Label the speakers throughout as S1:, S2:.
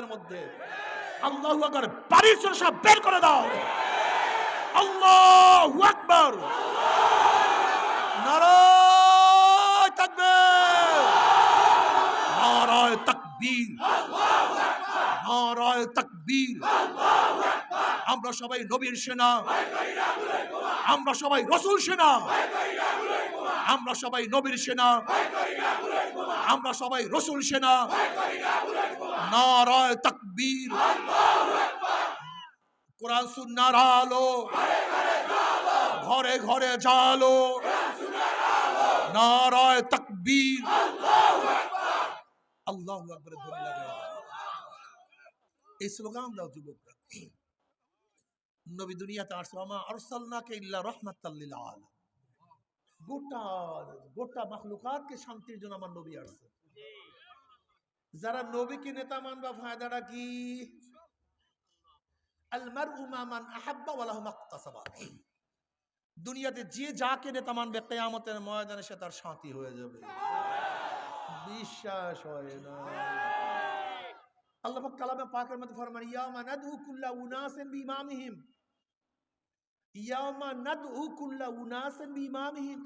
S1: কলবের মধ্যে। আল্লাহ আকবার, বাড়ির বের করে দাও। আল্লাহু আকবার। নারায় তাকবীর। নারায় নারায় আমরা সবাই নবীর সেনা। আমরা সবাই রসুল সেনা। আমরা সবাই নবীর সেনা। আমরা সবাই রসুল সেনা। নারায় তাকবীর। কোরআন সুন্নার আলো। ঘরে ঘরে জালো। নারায় তাকবীর। আল্লাহ আকবরের এই স্লোগান দাও যুবকরা। নবী দুনিয়াতে আসছে আমা আরসালনাকে ইল্লা রাহমাতাল লিল আলামিন। গোটা গোটা মাখলুকাতকে শান্তির জন্য আমার নবী আসছে। যারা নবীকে নেতা মানবা ফায়দাটা কি? আল মারউ মা মান আহাব্বা ওয়া লাহু মাকতাসাবা। দুনিয়াতে যে যাকে নেতা মানবে কিয়ামতের ময়দানে সে তার শান্তি হয়ে যাবে। বিশ্বাস হয় না। আল্লাহ। কালামে পাকের মধ্যে ফরমান ইয়ামা কুল্লা উনাসিন ইয়ামা নাদউ কুল্লা উনাসিন বিইমামিহিম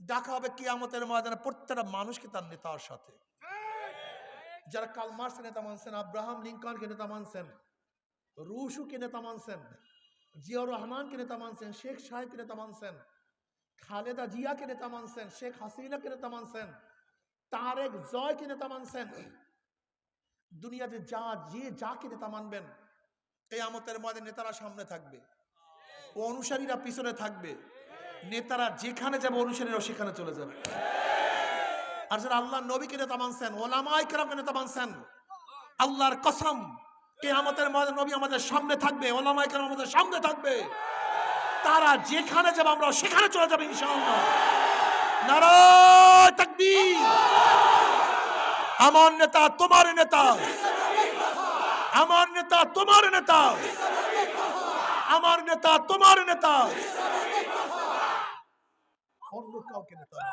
S1: ডাকা হবে কিয়ামতের ময়দানে প্রত্যেকটা মানুষকে তার নেতার সাথে। যারা কালমার্সকে নেতা মানছেন, আব্রাহাম লিঙ্কনকে নেতা মানছেন, রুশুকে নেতা মানছেন, জিয়াউর রহমানকে নেতা মানছেন, শেখ সাহেবকে নেতা মানছেন, খালেদা জিয়াকে নেতা মানছেন, শেখ হাসিনাকে নেতা মানছেন, তারেক জয়কে নেতা মানছেন। দুনিয়াতে যা, যে যাকে নেতা মানবেন, কেয়ামতের মধ্যে নেতারা সামনে থাকবে। ও অনুসারীরা পিছনে থাকবে। নেতারা যেখানে যাবে অনুসারীরা সেখানে চলে যাবে। আর যারা আল্লাহ নবীকে নেতা মানছেন ওলামাই কেরামকে নেতা মানছেন, আল্লাহর কসম, কেয়ামতের মধ্যে নবী আমাদের সামনে থাকবে ওলামাই কেরাম আমাদের সামনে থাকবে। তারা যেখানে যাবে আমরা সেখানে চলে যাবে, ইনশাআল্লাহ। নারায় তাকবীর। আমার নেতা, তোমার নেতা। আমার নেতা, তোমার নেতা। আমার নেতা তোমার নেতা অন্য কাউকে নেতা না।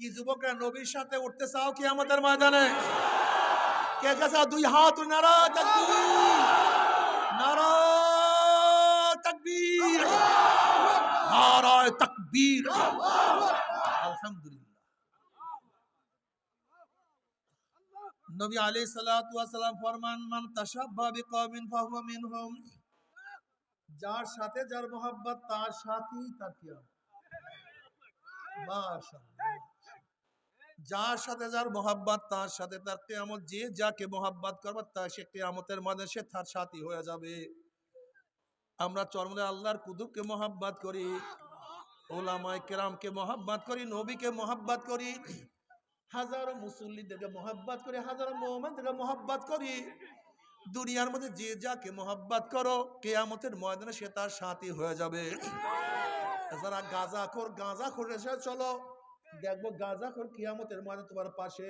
S1: কি যুবকরা নবীর সাথে উঠতে চাও কি আমাদের ময়দানে কে কে চাও দুই হাত নারা তাকবীর নারা তাকবীর নারায় তাকবীর আলহামদুলিল্লাহ নবী ওয়াস সালাম ফরমান, মান বিকওমিন ফাহুয়া মিনহুম। যার সাথে যার তার সাথেই তার যার সাথে যার তার সাথে তার যে যাকে মোহাব্বত করবে তার সে কিয়ামতের মধ্যে সে তার সাথী হয়ে যাবে। আমরা চরমলে আল্লাহর কুদুবকে মোহাব্বত করি, ওলামায়ে কেরামকে মোহাব্বত করি, নবীকে মোহাব্বত করি। হাজারো মুসল্লিদেরকে মোহাব্বত করি, হাজারো মোহাম্মদকে মোহাব্বত করি। দুনিয়ার মধ্যে যে যাকে মোহাব্বত করো, কেয়ামতের ময়দানে সে তার সাথী হয়ে যাবে। যারা গাঁজা খোর গাঁজা খোর এসে চলো, দেখব গাঁজা খোর কিয়ামতের ময়দানে তোমার পাশে।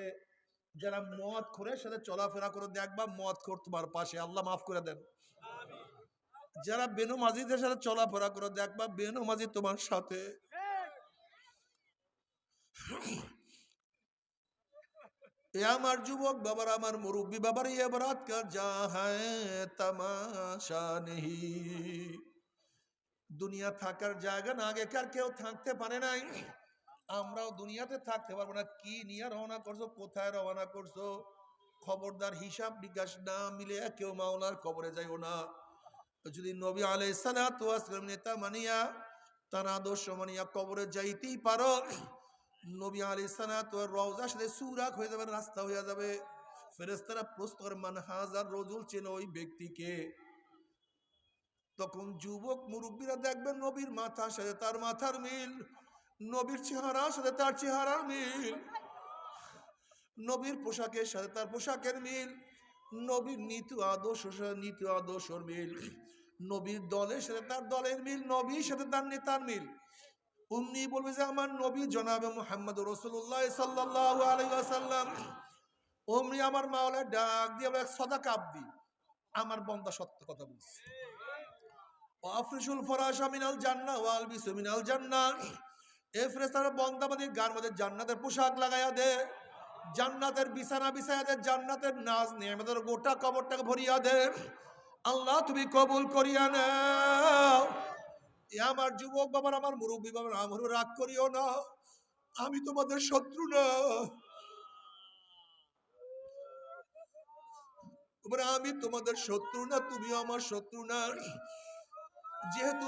S1: যারা মদ খোরের সাথে চলাফেরা করে, দেখবা মদ খোর তোমার পাশে। আল্লাহ মাফ করে দেন। যারা বেনু মাজিদের সাথে চলাফেরা করে, দেখবা বেনু মাজিদ তোমার সাথে। এ আমার যুবক বাবার আমার মুরব্বী বাবার ইয়ে বরাত কা যা হ্যাঁ তামাশা নেহি দুনিয়া থাকার জায়গা না, আগেকার কেউ থাকতে পারে নাই। আমরাও দুনিয়াতে থাকতে পারব না। কি নিয়ে রওনা করছ, কোথায় রওনা করছ? খবরদার হিসাব বিকাশ না মিলে কেউ মাওলার খবরে যাইও না। যদি নবী আলাই সালাম নেতা মানিয়া, তার আদর্শ মানিয়া কবরে যাইতেই পারো। নবী আলী সালাত রওজার সাথে সুরাক হয়ে যাবে, রাস্তা হয়ে যাবে। ফেরেস্তারা প্রশ্ন করে, মান হাজার রজুল চেন ওই ব্যক্তিকে? তখন যুবক মুরব্বীরা দেখবেন নবীর মাথার সাথে তার মাথার মিল, নবীর চেহারার সাথে তার চেহারার মিল, নবীর পোশাকের সাথে তার পোশাকের মিল নবীর নীতি আদর্শ নীতি আদর্শর মিল, নবীর দলের সাথে তার দলের মিল, নবীর সাথে তার নেতার মিল। উম্নি বলবে যে, আমার নবী জনাবে মোহাম্মদ রসুল্লাহ সাল্লাহ আলাইসাল্লাম অমনি আমার মাওলা ডাক দিয়ে বলে সদা কাব্দি আমার বন্দা সত্য কথা বলছে। জান্না ওয়াল বন্দাবাদীর গার মধ্যে জান্নাতের পোশাক লাগাইয়া দে, জান্নাতের বিছানা দে, জান্নাতের নাজ গোটা কবরটাকে ভরিয়া দে। আল্লাহ তুমি কবুল করিয়া নাও। আমার যুবক বাবার, আমার মুরব্বী বাবার আমার রাগ করিও না। আমি তোমাদের শত্রু না। আমি তোমাদের শত্রু না তুমি আমার শত্রু না। যেহেতু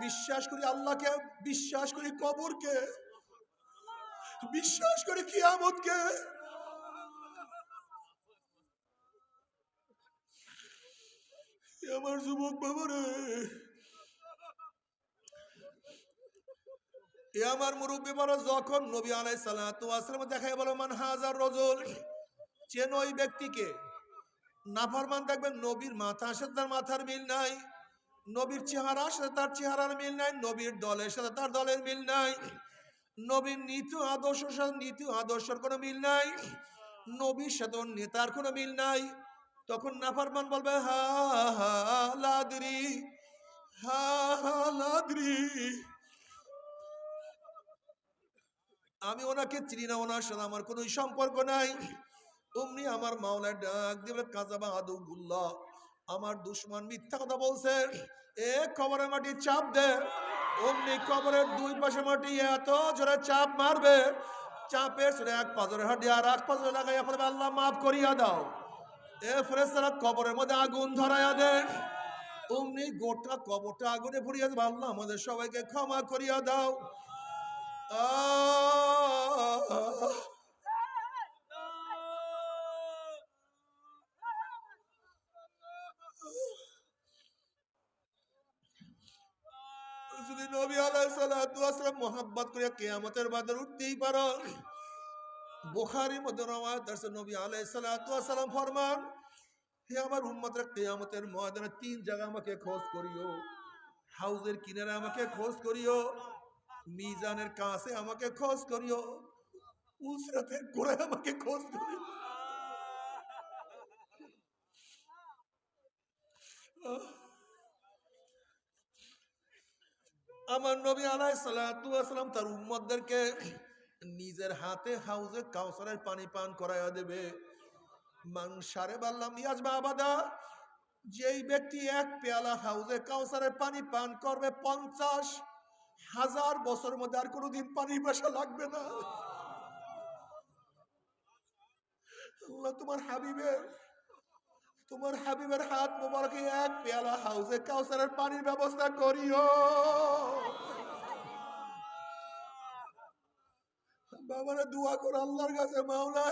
S1: বিশ্বাস করি, আল্লাহকে বিশ্বাস করি, কবরকে, বিশ্বাস করি কিয়ামতকে। এ আমার যুবক বাবারে এ আমার মুরব্বী বড়, যখন নবী আলাই সালাম দেখায় বলো, মান হাজার রজল? চেন ওই ব্যক্তিকে। নাফরমান দেখবেন, নবীর মাথা সাথে তার মাথার মিল নাই, নবীর চেহারার সাথে তার চেহারার মিল নাই, নবীর দলের সাথে তার দলের মিল নাই, নবীর নীতি আদর্শ সাথে নীতি আদর্শের কোনো মিল নাই, নবীর সাথে নেতার কোনো মিল নাই। তখন নাফারমান বলবে হা হা, লাদরি, হা হা, লাদরি। আমি ওনাকে চিনি না, ওনার সাথে আমার কোনো সম্পর্ক নাই। অমনি আমার মাওলায় ডাক দিবে কাজাবা আদুল্লাহ আমার দুশ্মন মিথ্যা কথা বলছে, এ কবরের মাটি চাপ দে। অমনি কবরের দুই পাশে মাটি এত জোরে চাপ মারবে, চাপের সরে এক পাজরে হাঁটি আর এক পাজরে লাগাইয়া ফেলবে আল্লাহ মাফ করিয়া দাও। এ ফেরেস্তারা কবরের মধ্যে আগুন ধরাইয়া দেন অমনি গোটা কবরটা আগুনে ভরিয়া দেবে আল্লাহ আমাদের সবাইকে ক্ষমা করিয়া দাও। যদি নবী আলাইসালাম মোহাব্বত করে কেয়ামতের বাজার উঠতেই পারো। বুখারি মধ্যে রওয়ায়াত আছে নবী আলাইসালাম ফরমান, হে আমার উম্মতরা কেয়ামতের ময়দানে তিন জায়গা আমাকে খোঁজ করিও। হাউজের কিনারে আমাকে খোঁজ করিও। মিজানের কাছে আমাকে খোঁজ করিও। আমাকে খোঁজ করিও। আমার নবী আলাই সালাম তার উম্মতদেরকে নিজের হাতে হাউজে কাউসারের পানি পান করাইয়া দেবে। মাংসারে বাল্লাম ইয়াজ বাবাদা যেই ব্যক্তি এক পেয়ালা হাউজে কাউসারের পানি পান করবে পঞ্চাশ হাজার বছর মধ্যে আর কোনোদিন পানি বাসা লাগবে না। আল্লাহ, তোমার হাবিবের তোমার হাবিবের হাত মোবারকে এক পেয়ালা হাউসে কাউসারের পানির ব্যবস্থা করিও। বাবারা, দোয়া করো আল্লাহর কাছে মাওলা।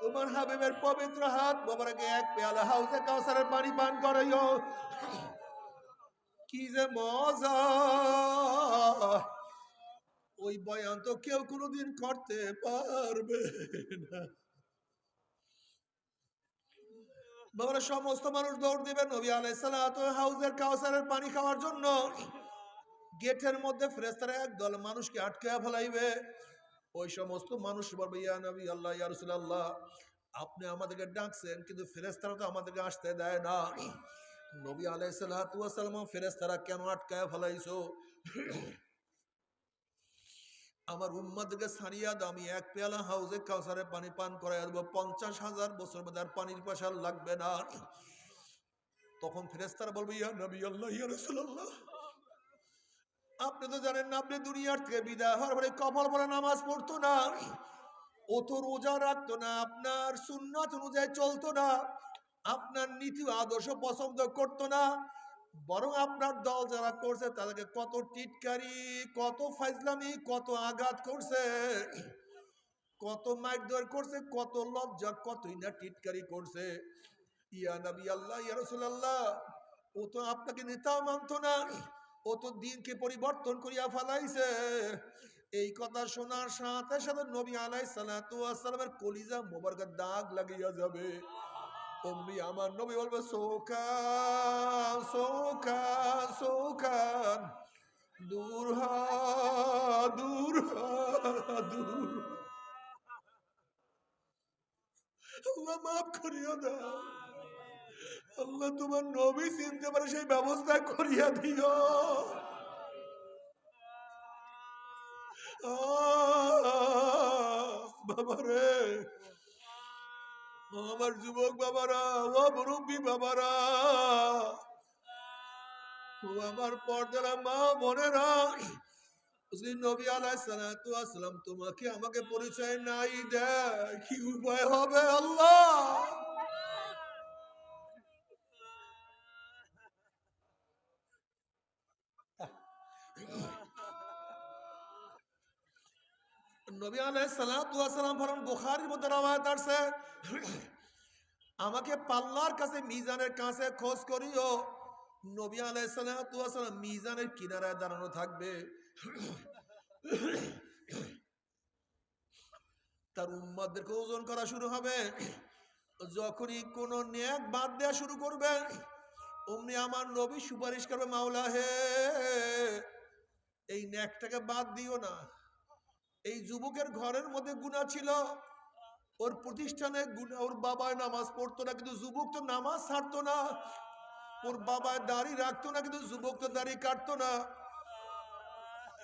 S1: তোমার হাবিবের পবিত্র হাত মোবারকে এক পেয়ালা হাউসে কাউসারের পানি পান করাইও। কি যে মজা? ওই বয়ান তো কেউ কোনোদিন করতে পারবে না। বাবারা, সমস্ত মানুষ দৌড় দিবে নবী আলাইসালাত হাউজের কাউসারের পানি খাওয়ার জন্য। গেটের মধ্যে ফ্রেস্তারা একদল মানুষকে আটকে ফেলাইবে। ওই সমস্ত মানুষ বলবে, ইয়া নবী আল্লাহ, ইয়া রাসূলুল্লাহ, আপনি আমাদেরকে ডাকছেন, কিন্তু ফেরেস্তারা তো আমাদেরকে আসতে দেয় না। নবী আলাইসালাতু ওয়াসালাম ফেরেস্তারা কেন আটকায় ফেলাইছো? আমার উম্মাদেরকে ছাড়িয়া দাও, আমি এক পেয়ালা হাউজে কাউসারে পানি পান করাই দেবো পঞ্চাশ হাজার বছর মধ্যে আর পানির পাশার লাগবে না। তখন ফেরেস্তারা বলবে, ইয়া নবী আল্লাহ, ইয়া আপনি তো জানেন না, আপনি দুনিয়ার থেকে বিদায় হওয়ার পরে কপাল নামাজ পড়তো না। ও তো রোজা রাখতো না, আপনার সুন্নাত অনুযায়ী চলতো না। আপনার নীতি আদর্শ পছন্দ করতো না, বরং আপনার দল যারা করছে তাদেরকে কত টিটকারি, কত ফাইজলামি কত আঘাত করছে, কত মারধর করছে, কত লজ্জা, কতই না টিটকারি করছে। ইয়া নবী আল্লাহ, ইয়া রাসূলুল্লাহ, ও তো আপনাকে নেতাও মানতো না, ও তো দিনকে পরিবর্তন করিয়া ফেলাইছে। এই কথা শোনার সাথে সাথে নবী আলাই সালামের কলিজা মোবারকের দাগ লাগিয়া যাবে। অমনি আমার নবী বলবে, সোকান সোকান সোকান, দূর হ দূর হ, দূর আল্লাহ মাফ করিয়া দাও। আল্লাহ তোমার নবী চিনতে পারে, সেই ব্যবস্থা করিয়া দিও। বাবা রে আমার যুবক বাবারা, ও মুরব্বী বাবারা। ও আমার পর্দারা মা বোনেরা নবী আলাই আলাইসালাতু আসলাম তোমাকে আমাকে পরিচয় নাই দেয়, কি উপায় হবে আল্লাহ? নবী বুখারীর মধ্যে আছে আমাকে পাল্লার কাছে মিজানের কাছে খোঁজ করিও। নবী আলাইসালাতু আসসালাম মিজানের কিনারায় দাঁড়ানো থাকবে। তার উম্মাদেরকে ওজন করা শুরু হবে। যখনই কোনো ন্যাক বাদ দেওয়া শুরু করবে, অমনি আমার নবী সুপারিশ করবে, মাওলা হে, এই ন্যাকটাকে বাদ দিও না। এই যুবকের ঘরের মধ্যে গুণা ছিল। ওর প্রতিষ্ঠানে ওর বাবায় নামাজ পড়তো না, কিন্তু যুবক তো নামাজ ছাড়তো না। ওর বাবায় দাড়ি রাখতো না, কিন্তু যুবক তো দাড়ি কাটতো না।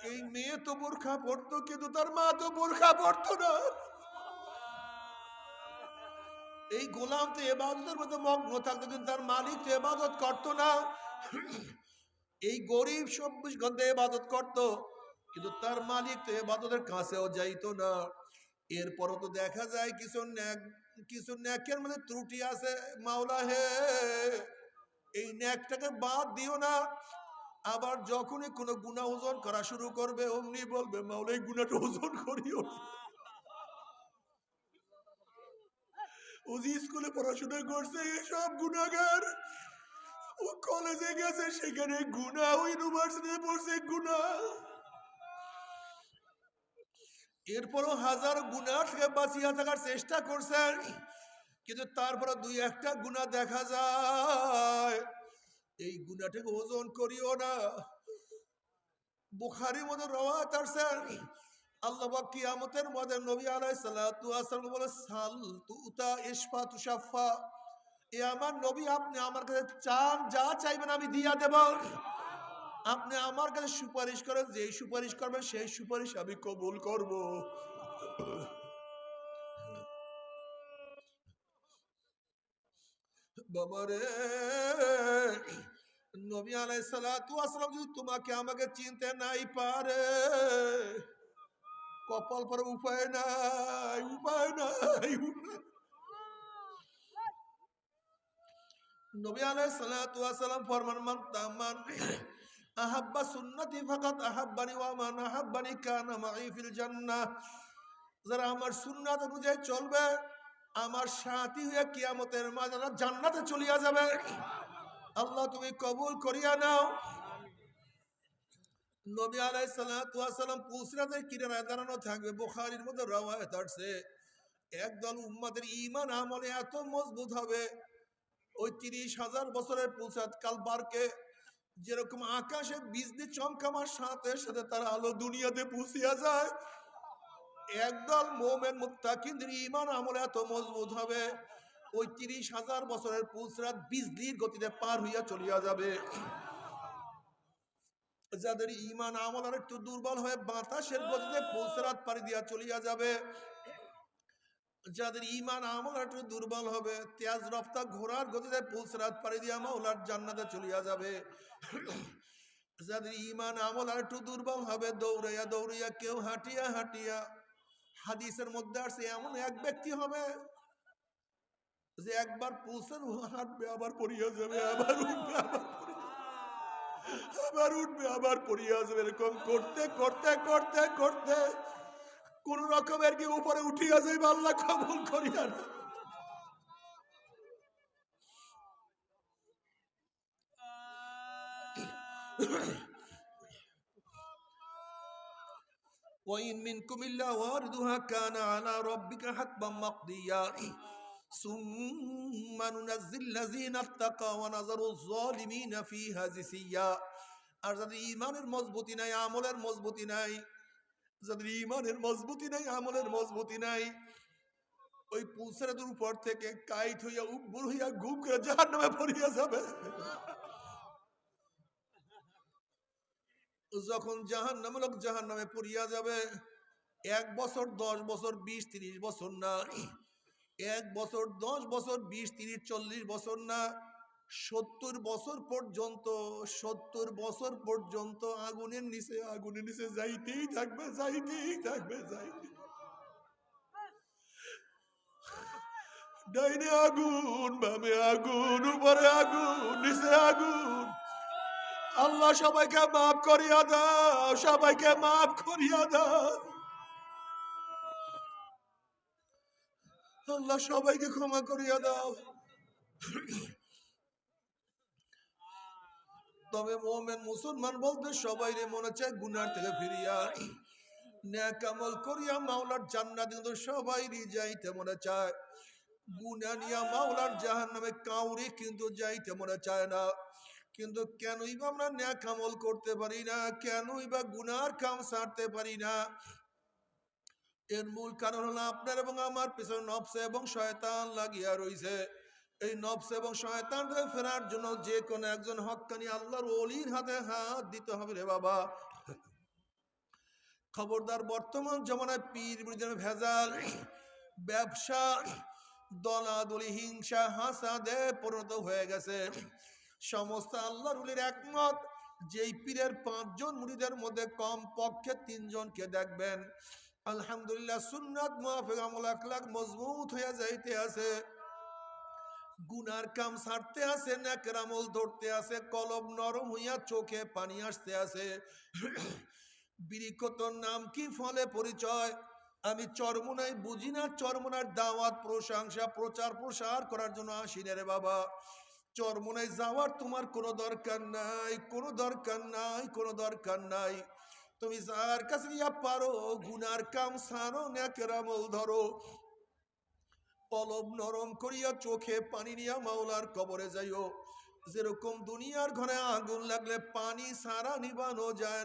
S1: এই মেয়ে তো বোরখা পড়তো কিন্তু তার মা তো বোরখা পড়তো না। এই গোলাম তো এবাদতের মধ্যে মগ্ন থাকতো, কিন্তু তার মালিক তো এবাদত করতো না। এই গরিব চব্বিশ ঘণ্টা এবাদত করতো। কিন্তু তার মালিক তো এবাদতের কাছেও যাইতো না। এরপরও তো দেখা যায় কিছু ন্যাক, কিছু ন্যাকের মধ্যে ত্রুটি আছে, মাওলা হে। এই ন্যাকটাকে বাদ দিও না। আবার যখনই কোনো গুণা ওজন করা শুরু করবে, অমনি বলবে, মাওলা, এই গুণাটা ওজন করিও না। ও যে স্কুলে পড়াশোনা করছে, এসব গুণাগার ও কলেজে গেছে, সেখানে গুণা ও ইউনিভার্সিটিতে পড়ছে গুণা এরপরও হাজার গুণা থেকে বাঁচিয়ে থাকার চেষ্টা করছেন, কিন্তু তারপরে দুই একটা গুণা দেখা যায়। এই গুণাটাকে ওজন করিও না। বুখারি মধ্যে রওয়াত আছে আল্লাহ কিয়ামতের মধ্যে নবী সালাতু ওয়াসাল্লাম বলে, সাল তুতা ইশফা তুশাফা এ আমার নবী, আপনি আমার কাছে চান, যা চাইবেন আমি দিয়া দেব। আপনি আমার কাছে সুপারিশ করেন, যেই সুপারিশ করবেন, সেই সুপারিশ আমি কবুল করব। বাবারে নবী আলাই আসলাম যদি তোমাকে আমাকে চিনতে নাই পারে, কপাল পর উপায় নাই উপায় নাই নবী আলাই আসলাম ফরমান মান আহাব্বা সুন্নতি ফাকাত আহাব্বানি ওয়া মান আহাব্বানি কানা মাই ফিল জান্নাহ। যারা আমার সুন্নাত অনুযায়ী চলবে, আমার সাথী হয়ে কিয়ামতের মাঝে জান্নাতে চলিয়া যাবে। আল্লাহ তুমি কবুল করিয়া নাও। নবী ওয়াস সালাম পুসরাতের কিনারায় দাঁড়ানো থাকবে, বুখারীর মধ্যে রওয়ায়াত আছে একদল উম্মতের ঈমান আমলে এত মজবুত হবে। ওই তিরিশ হাজার বছরের পুসাদ কালবারকে যেরকম আকাশে বিজলি চমকামার সাথে সাথে তার আলো দুনিয়াতে পুষিয়া যায়। একদল মোমেন মুত্তাকিনদের ইমান আমলে এত মজবুত হবে, ওই তিরিশ হাজার বছরের পুলসরাত বিজলির গতিতে পার হইয়া চলিয়া যাবে। যাদের ইমান আমল আর একটু দুর্বল হয়ে বাতাসের গতিতে পুলসরাত পাড়ি দিয়া চলিয়া যাবে যাদের ইমান আমল একটু দুর্বল হবে তেজ রফতা ঘোড়ার গতিতে পুলসরাত পাড়ি দিয়া মাওলার জান্নাতে চলিয়া যাবে। যাদের ইমান আমল একটু দুর্বল হবে, দৌড়াইয়া দৌড়াইয়া কেউ হাঁটিয়া হাঁটিয়া, হাদিসের মধ্যে আসছে, এমন এক ব্যক্তি হবে যে একবার পুলসের হাঁটবে, আবার পড়িয়া যাবে, আবার উঠবে আবার উঠবে, আবার পড়িয়া যাবে, এরকম করতে করতে করতে করতে। কোন রকমের কি উপরে উঠিয়া যাইবে আল্লাহ কবুল করিয়া না وإن منكم إلا واردها كان على ربك حتما مقضيا ثم ننزل الذين اتقوا ونذر الظالمين فيها جثيا আর যাদের ইমানের মজবুতি নাই আমলের মজবুতি নাই যাদের ইমানের মজবুতি নাই, আমলের মজবুতি নাই, ওই পুলসেরাদের উপর থেকে কাইট হইয়া, উব্বুর হইয়া, ঘুম করে জাহার নামে পড়িয়া যাবে। যখন জাহান নামে লোক জাহান নামে পড়িয়া যাবে, এক বছর, দশ বছর, বিশ, তিরিশ বছর না, এক বছর, দশ বছর, বিশ, তিরিশ, চল্লিশ বছর না সত্তর বছর পর্যন্ত, সত্তর বছর পর্যন্ত আগুনের নিচে আগুনের নিচে যাইতেই থাকবে যাইতেই থাকবে যাইতে ডাইনে আগুন, বামে আগুন, উপরে আগুন, নিচে আগুন। আল্লাহ সবাইকে মাফ করিয়া দাও, সবাইকে মাফ করিয়া দাও। আল্লাহ সবাইকে ক্ষমা করিয়া দাও। তবে মোমেন মুসলমান বলতে সবাই রে মনে চায় গুনার থেকে ফিরিয়া ন্যাক আমল করিয়া মাওলার জান্নাত কিন্তু সবাই যাইতে মনে চায়। গুনা নিয়া মাওলার জাহান নামে কাউরি কিন্তু যাইতে মনে চায় না। কিন্তু কেনই বা আমরা ন্যাক আমল করতে পারি না, কেনই বা গুনার কাম সারতে পারি না। এর মূল কারণ হলো আপনার এবং আমার পিছনে নফসে এবং শয়তান লাগিয়া রইছে। এই নফস এবং শয়তান থেকে ফেরার জন্য যে কোনো একজন হক্কানি আল্লাহর অলির হাতে হাত দিতে হবে রে বাবা। খবরদার বর্তমান জমানায় পীর বিরোধী ভেজাল, ব্যবসা, দলাদলি, হিংসা, হাসাদে পরিণত হয়ে গেছে। সমস্ত আল্লাহ উলির একমত, যেই পীরের পাঁচজন মুড়িদের মধ্যে কম পক্ষে তিনজনকে দেখবেন। আলহামদুলিল্লাহ সুন্নাত আখলাক মজবুত হয়ে যাইতে আছে। গুনার কাম ছাড়তে আছে নেকের আমল ধরতে আছে কলব নরম হইয়া চোখে পানি আসতে আছে বিরিকতর নাম কি ফলে পরিচয়? আমি চরমনাই বুঝি না, চরমনার দাওয়াত, প্রশংসা, প্রচার প্রসার করার জন্য আসি রে বাবা। চরমনায় যাওয়ার তোমার কোনো দরকার নাই, কোনো দরকার নাই, কোনো দরকার নাই। তুমি যার কাছে পারো, গুনার কাম সারো নেকের আমল ধরো। কলব নরম করিয়া চোখে পানি নিয়া মাওলার কবরে যাইও। যেরকম দুনিয়ার ঘরে আগুন লাগলে পানি সারা নিবানো যায়